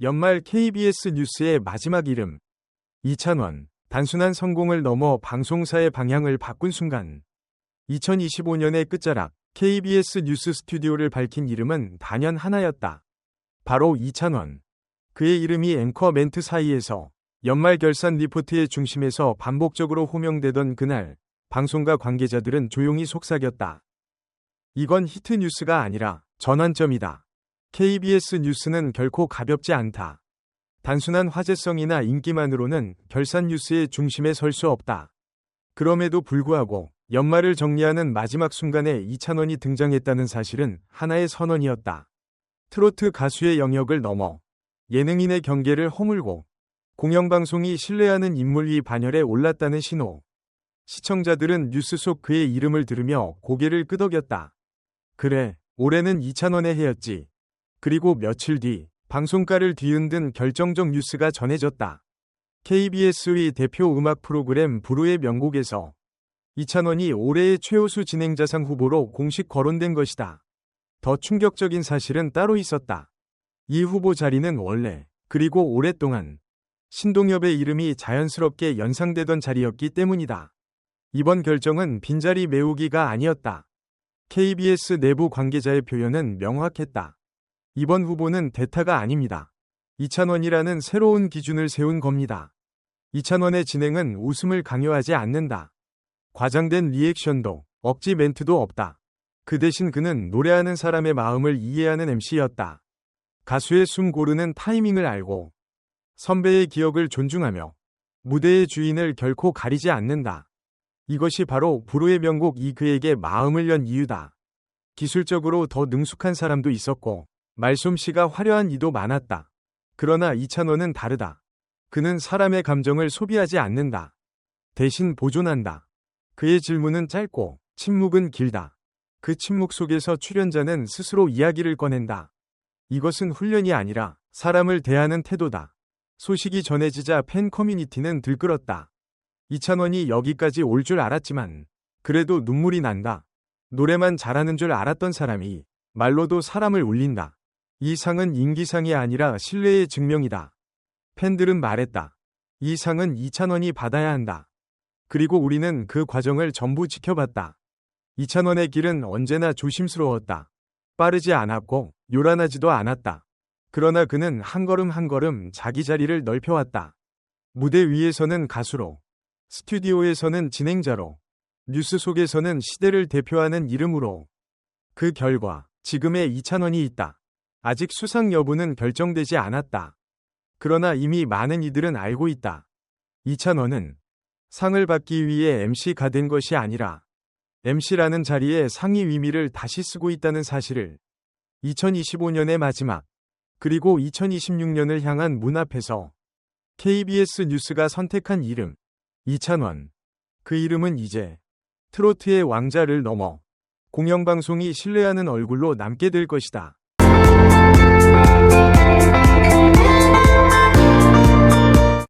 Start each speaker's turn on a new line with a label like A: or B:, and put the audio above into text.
A: 연말 KBS 뉴스의 마지막 이름. 이찬원. 단순한 성공을 넘어 방송사의 방향을 바꾼 순간. 2025년의 끝자락 KBS 뉴스 스튜디오를 밝힌 이름은 단연 하나였다. 바로 이찬원. 그의 이름이 앵커 멘트 사이에서 연말 결산 리포트의 중심에서 반복적으로 호명되던 그날, 방송가 관계자들은 조용히 속삭였다. 이건 히트 뉴스가 아니라 전환점이다. KBS 뉴스는 결코 가볍지 않다. 단순한 화제성이나 인기만으로는 결산 뉴스의 중심에 설 수 없다. 그럼에도 불구하고 연말을 정리하는 마지막 순간에 이찬원이 등장했다는 사실은 하나의 선언이었다. 트로트 가수의 영역을 넘어 예능인의 경계를 허물고 공영방송이 신뢰하는 인물 이 반열에 올랐다는 신호. 시청자들은 뉴스 속 그의 이름을 들으며 고개를 끄덕였다. 그래, 올해는 이찬원의 해였지. 그리고 며칠 뒤 방송가를 뒤흔든 결정적 뉴스가 전해졌다. KBS의 대표 음악 프로그램 부르의 명곡에서 이찬원이 올해의 최우수 진행자상 후보로 공식 거론된 것이다. 더 충격적인 사실은 따로 있었다. 이 후보 자리는 원래 그리고 오랫동안 신동엽의 이름이 자연스럽게 연상되던 자리였기 때문이다. 이번 결정은 빈자리 메우기가 아니었다. KBS 내부 관계자의 표현은 명확했다. 이번 후보는 대타가 아닙니다. 이찬원이라는 새로운 기준을 세운 겁니다. 이찬원의 진행은 웃음을 강요하지 않는다. 과장된 리액션도 억지 멘트도 없다. 그 대신 그는 노래하는 사람의 마음을 이해하는 MC였다. 가수의 숨 고르는 타이밍을 알고 선배의 기억을 존중하며 무대의 주인을 결코 가리지 않는다. 이것이 바로 부르의 명곡 이 그에게 마음을 연 이유다. 기술적으로 더 능숙한 사람도 있었고 말솜씨가 화려한 이도 많았다. 그러나 이찬원은 다르다. 그는 사람의 감정을 소비하지 않는다. 대신 보존한다. 그의 질문은 짧고 침묵은 길다. 그 침묵 속에서 출연자는 스스로 이야기를 꺼낸다. 이것은 훈련이 아니라 사람을 대하는 태도다. 소식이 전해지자 팬 커뮤니티는 들끓었다. 이찬원이 여기까지 올 줄 알았지만 그래도 눈물이 난다. 노래만 잘하는 줄 알았던 사람이 말로도 사람을 울린다. 이 상은 인기상이 아니라 신뢰의 증명이다. 팬들은 말했다. 이 상은 이찬원이 받아야 한다. 그리고 우리는 그 과정을 전부 지켜봤다. 이찬원의 길은 언제나 조심스러웠다. 빠르지 않았고 요란하지도 않았다. 그러나 그는 한 걸음 한 걸음 자기 자리를 넓혀왔다. 무대 위에서는 가수로, 스튜디오에서는 진행자로, 뉴스 속에서는 시대를 대표하는 이름으로. 그 결과 지금의 이찬원이 있다. 아직 수상 여부는 결정되지 않았다. 그러나 이미 많은 이들은 알고 있다. 이찬원은 상을 받기 위해 MC가 된 것이 아니라 MC라는 자리에 상위 위미를 다시 쓰고 있다는 사실을 2025년의 마지막 그리고 2026년을 향한 문 앞에서 KBS 뉴스가 선택한 이름 이찬원 그 이름은 이제 트로트의 왕자를 넘어 공영방송이 신뢰하는 얼굴로 남게 될 것이다.